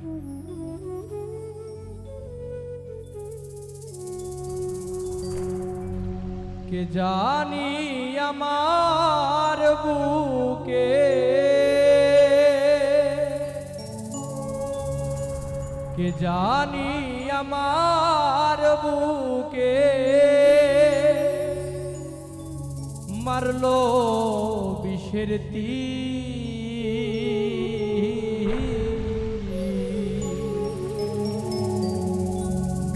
কে জানি আমার বুকে? কে জানি আমার বুকে? মারলো বিশের তীর।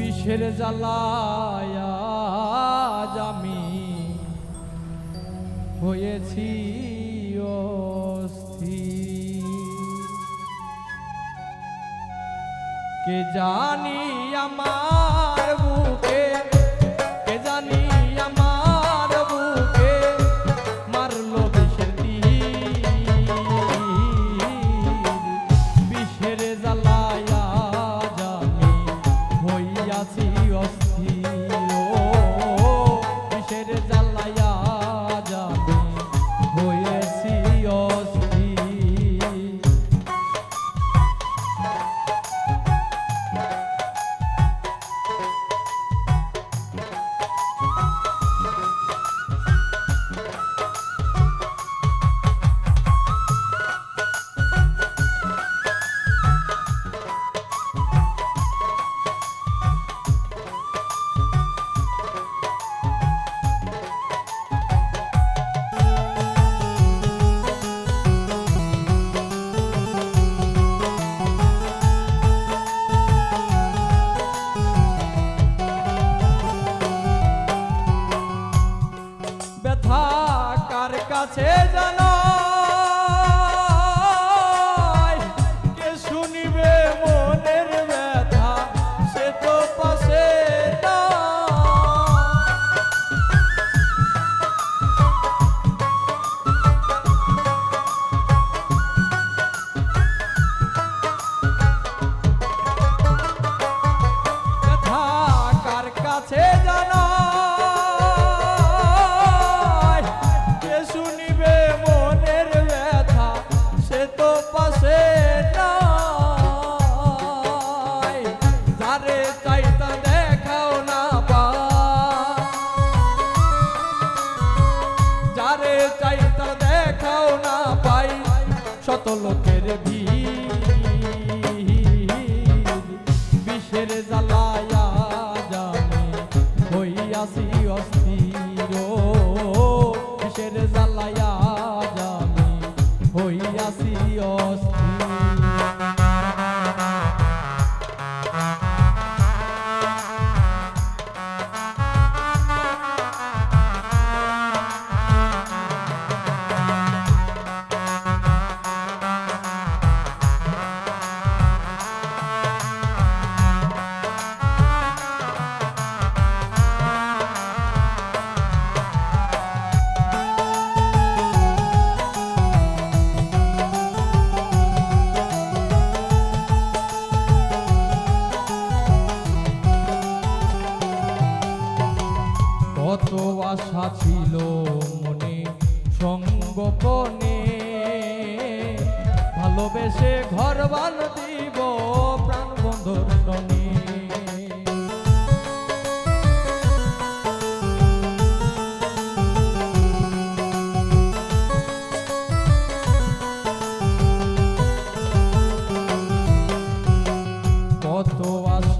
বিষের জ্বালায় জামি হয়েছি কে জানি আমার Cesar. শত লোকের বিষের জ্বালায়া জানে হইয়াছি অস্থির। বিষের জ্বালায়া জানে হইয়াছি অস্থির।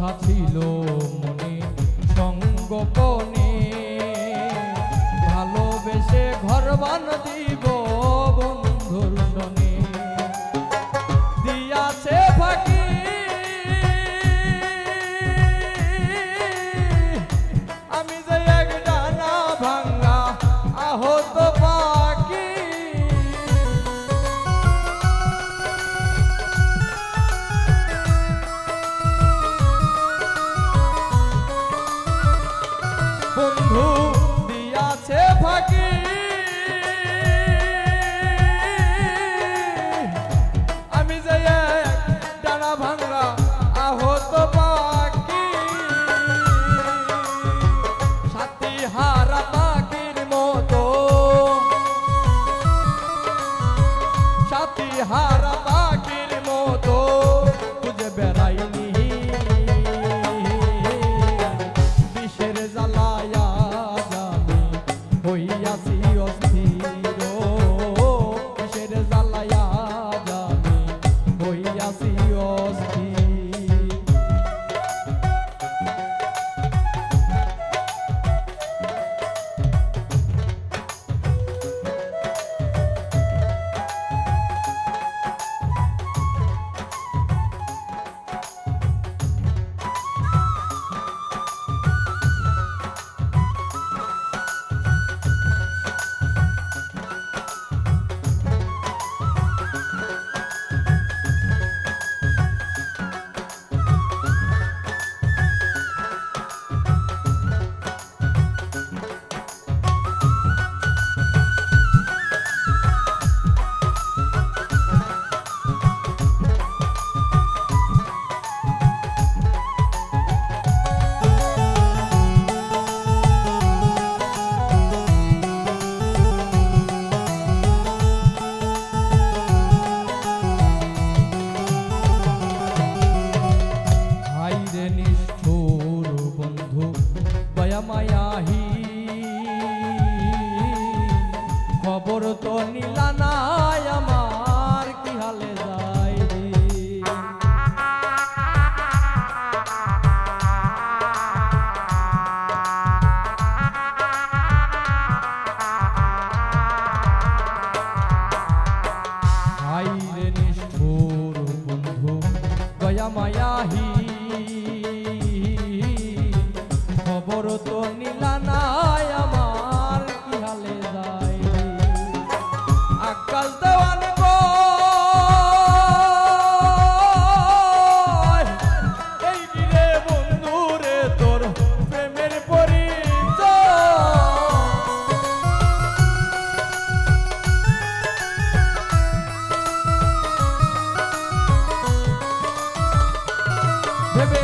সাথী মায়াহি। খবর তো নীলা 别别